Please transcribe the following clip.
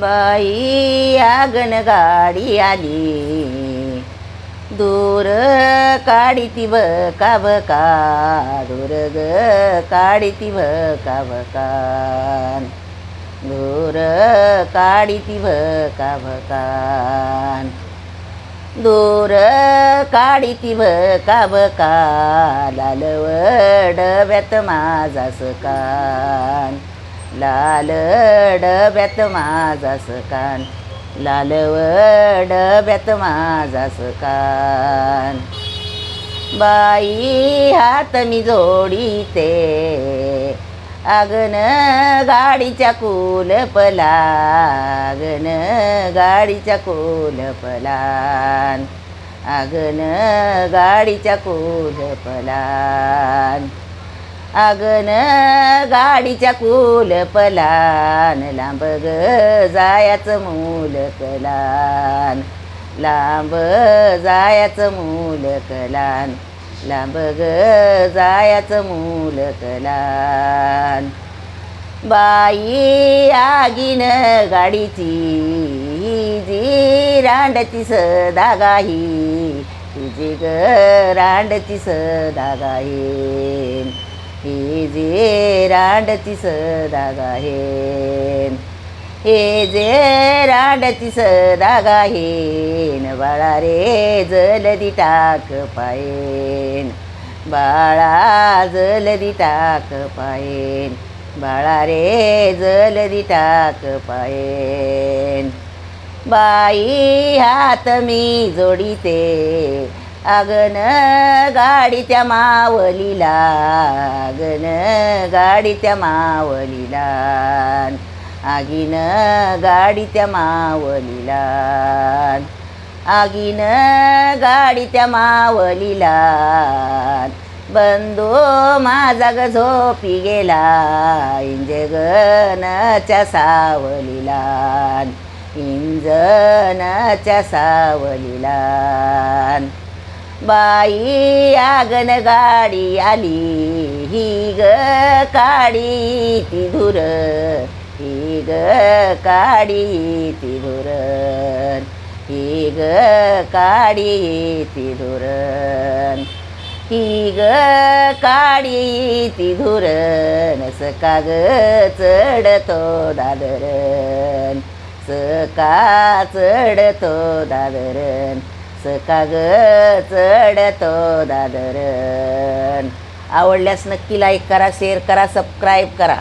बाई आगन गाडी आली. दूर काढीती बका बका दूर ग काढीती बका बकान दूर काढीती बका बकान दूर काढीती बका बका लालव डब्यात माझा सकान लाल डब्यात माझा सकान लालव डब्यात माझा सकान बाई हात मी जोडीते. अगन गाडीच्या कुलपला अगन गाडीच्या कुलपलान अगन गाडीच्या कुलपलान अगन गाडीच्या कुलपलान लांब ग जायाचं मूल कलान लांब जायाचं मूल कलान लांब ग जायाचं मूल कलान. बाई आगीन गाडीची जी रांडती सदा गाही तुझी ग रांडची सदागाही. ही जे रांडची सदागाहेन हे. जे रांडची सदागाहेन बाळा रे जलदी टाक पायेन. बाळा जलदी टाक पायेन. बाळा रे जलदी टाक पायेन. बाई हात मी जोडीते. अगन गाडीच्या मावलीला अगन गाडीच्या मावलीला. आगीन गाडीच्या मावलीला. आगीन गाडीच्या मावलीला. बंधू माझा ग झोपी गेला. इंजगनच्या सावलीला. इंजनच्या सावलीला. बाई आगन गाडी आली ही ग काडी ती धुर ही ग काडी ती धुर ही ग काडी ती धुर ही ग काडी ती धुर सका ग चढतो दादरन सका चढतो दादरन. सका ग चढतो दादर. आवडल्यास नक्की लाईक करा शेअर करा सबस्क्राईब करा.